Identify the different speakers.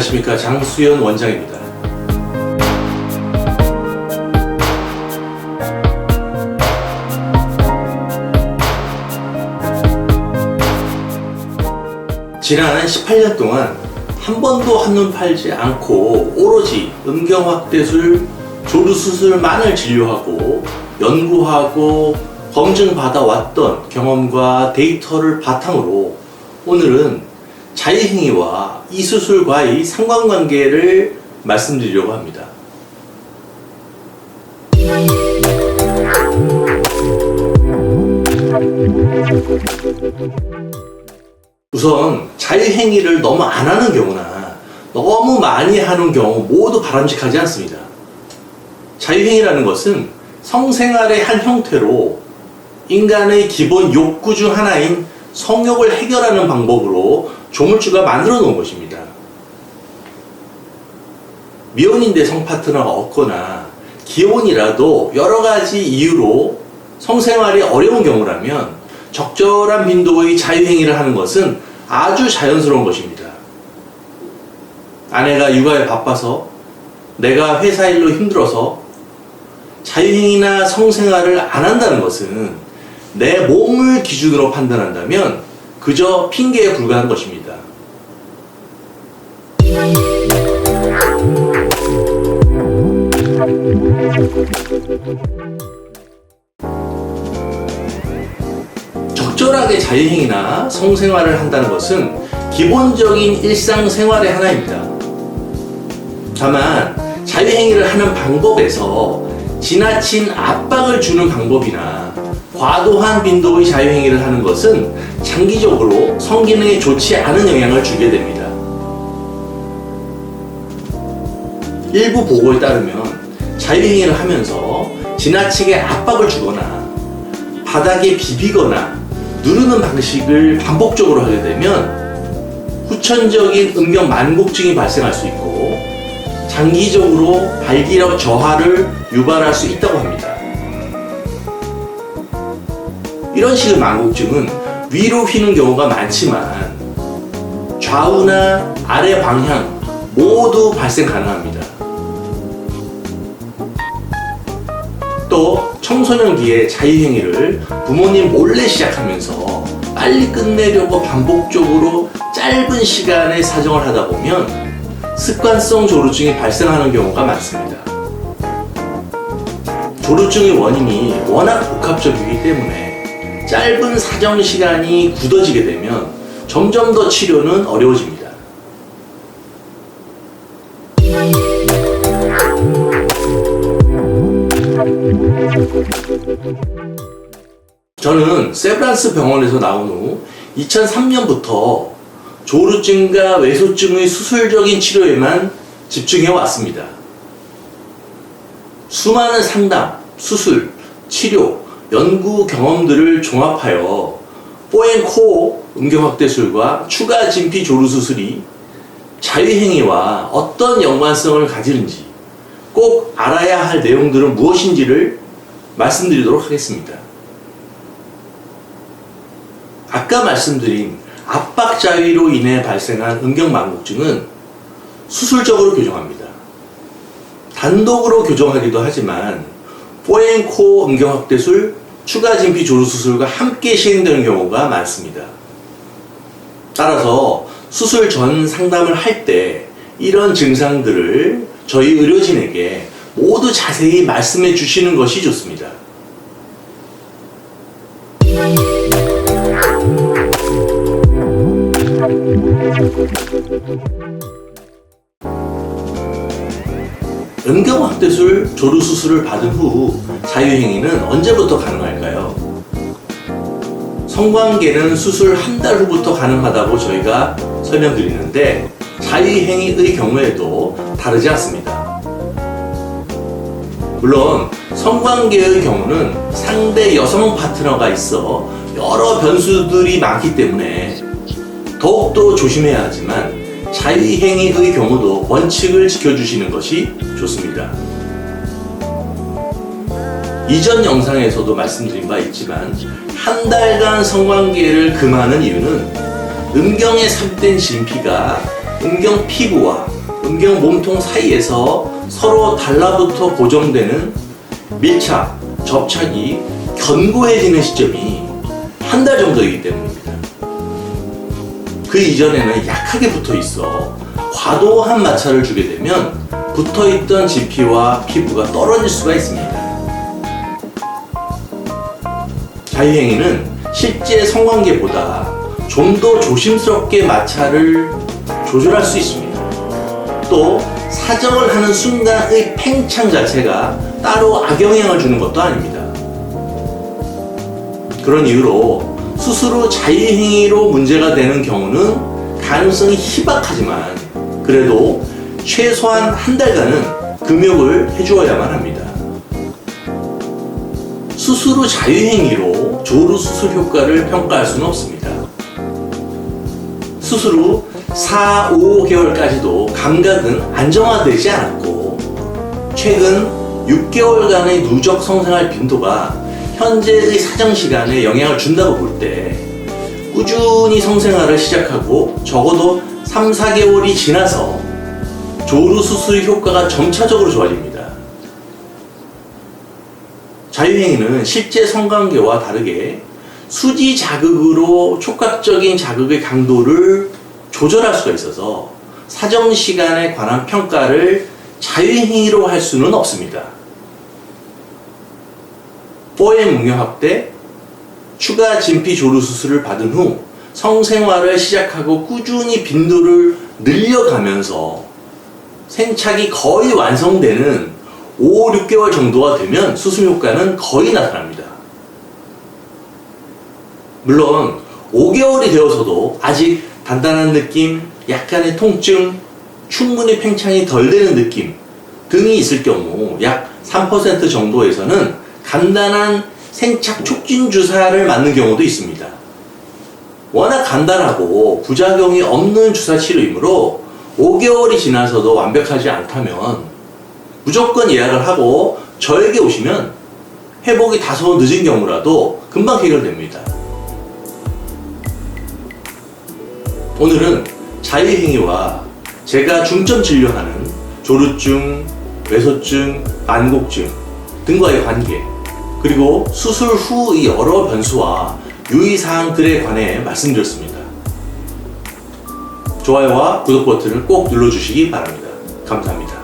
Speaker 1: 안녕하십니까 장수연 원장입니다. 지난 18년 동안 한 번도 한눈 팔지 않고 오로지 음경 확대술 조루 수술만을 진료하고 연구하고 검증받아 왔던 경험과 데이터를 바탕으로 오늘은 자유행위와 이 수술과의 상관관계를 말씀드리려고 합니다. 우선 자유행위를 너무 안 하는 경우나 너무 많이 하는 경우 모두 바람직하지 않습니다. 자유행위라는 것은 성생활의 한 형태로 인간의 기본 욕구 중 하나인 성욕을 해결하는 방법으로 조물주가 만들어 놓은 것입니다. 미혼인데 성파트너가 없거나 기혼이라도 여러 가지 이유로 성생활이 어려운 경우라면 적절한 빈도의 자유행위를 하는 것은 아주 자연스러운 것입니다. 아내가 육아에 바빠서 내가 회사 일로 힘들어서 자유행위나 성생활을 안 한다는 것은 내 몸을 기준으로 판단한다면 그저 핑계에 불과한 것입니다. 적절하게 자유행위나 성생활을 한다는 것은 기본적인 일상생활의 하나입니다. 다만 자유행위를 하는 방법에서 지나친 압박을 주는 방법이나 과도한 빈도의 자유행위를 하는 것은 장기적으로 성기능에 좋지 않은 영향을 주게 됩니다. 일부 보고에 따르면 자유행위를 하면서 지나치게 압박을 주거나 바닥에 비비거나 누르는 방식을 반복적으로 하게 되면 후천적인 음경 만곡증이 발생할 수 있고 장기적으로 발기력 저하를 유발할 수 있다고 합니다. 이런 식의 만곡증은 위로 휘는 경우가 많지만 좌우나 아래 방향 모두 발생 가능합니다. 청소년기에 자유행위를 부모님 몰래 시작하면서 빨리 끝내려고 반복적으로 짧은 시간에 사정을 하다 보면 습관성 조루증이 발생하는 경우가 많습니다. 조루증의 원인이 워낙 복합적이기 때문에 짧은 사정 시간이 굳어지게 되면 점점 더 치료는 어려워집니다. 저는 세브란스 병원에서 나온 후 2003년부터 조루증과 외소증의 수술적인 치료에만 집중해 왔습니다. 수많은 상담, 수술, 치료, 연구 경험들을 종합하여 뽀앤코 음경확대술과 추가 진피 조루 수술이 자유행위와 어떤 연관성을 가지는지 꼭 알아야 할 내용들은 무엇인지를 말씀드리도록 하겠습니다. 아까 말씀드린 압박 자위로 인해 발생한 음경만곡증은 수술적으로 교정합니다. 단독으로 교정하기도 하지만 포앤코 음경확대술, 추가 진피 조루 수술과 함께 시행되는 경우가 많습니다. 따라서 수술 전 상담을 할 때 이런 증상들을 저희 의료진에게 모두 자세히 말씀해 주시는 것이 좋습니다. 음경확대술 조루 수술을 받은 후 자유행위는 언제부터 가능할까요? 성관계는 수술 한 달 후부터 가능하다고 저희가 설명드리는데 자유행위의 경우에도 다르지 않습니다. 물론 성관계의 경우는 상대 여성 파트너가 있어 여러 변수들이 많기 때문에 더욱더 조심해야 하지만 자유행위의 경우도 원칙을 지켜주시는 것이 좋습니다. 이전 영상에서도 말씀드린 바 있지만 한 달간 성관계를 금하는 이유는 음경에 삽입된 진피가 음경 피부와 음경 몸통 사이에서 서로 달라붙어 고정되는 밀착, 접착이 견고해지는 시점이 한 달 정도이기 때문입니다. 그 이전에는 약하게 붙어 있어 과도한 마찰을 주게 되면 붙어 있던 지피와 피부가 떨어질 수가 있습니다. 자유행위는 실제 성관계보다 좀 더 조심스럽게 마찰을 조절할 수 있습니다. 또 사정을 하는 순간의 팽창 자체가 따로 악영향을 주는 것도 아닙니다. 그런 이유로 후 자유행위로 문제가 되는 경우는 가능성이 희박하지만 그래도 최소한 한 달간은 금욕을 해주어야만 합니다. 후 자유행위로 조루 수술 효과를 평가할 수는 없습니다. 수술 후 4, 5개월까지도 감각은 안정화되지 않았고 최근 6개월간의 누적 성생활 빈도가 현재의 사정 시간에 영향을 준다고 볼 때 꾸준히 성생활을 시작하고 적어도 3, 4개월이 지나서 조루 수술 효과가 점차적으로 좋아집니다. 자유행위는 실제 성관계와 다르게 수지 자극으로 촉각적인 자극의 강도를 조절할 수가 있어서 사정 시간에 관한 평가를 자유행위로 할 수는 없습니다. 뽀의 문경 확대, 추가 진피 조루 수술을 받은 후 성생활을 시작하고 꾸준히 빈도를 늘려가면서 생착이 거의 완성되는 5, 6개월 정도가 되면 수술 효과는 거의 나타납니다. 물론 5개월이 되어서도 아직 단단한 느낌, 약간의 통증, 충분히 팽창이 덜 되는 느낌 등이 있을 경우 약 3% 정도에서는 간단한 생착 촉진 주사를 맞는 경우도 있습니다. 워낙 간단하고 부작용이 없는 주사 치료이므로 5개월이 지나서도 완벽하지 않다면 무조건 예약을 하고 저에게 오시면 회복이 다소 늦은 경우라도 금방 해결됩니다. 오늘은 자유행위와 제가 중점 진료하는 조루증, 외소증, 만곡증 등과의 관계 그리고 수술 후의 여러 변수와 유의사항들에 관해 말씀드렸습니다. 좋아요와 구독 버튼을 꼭 눌러주시기 바랍니다. 감사합니다.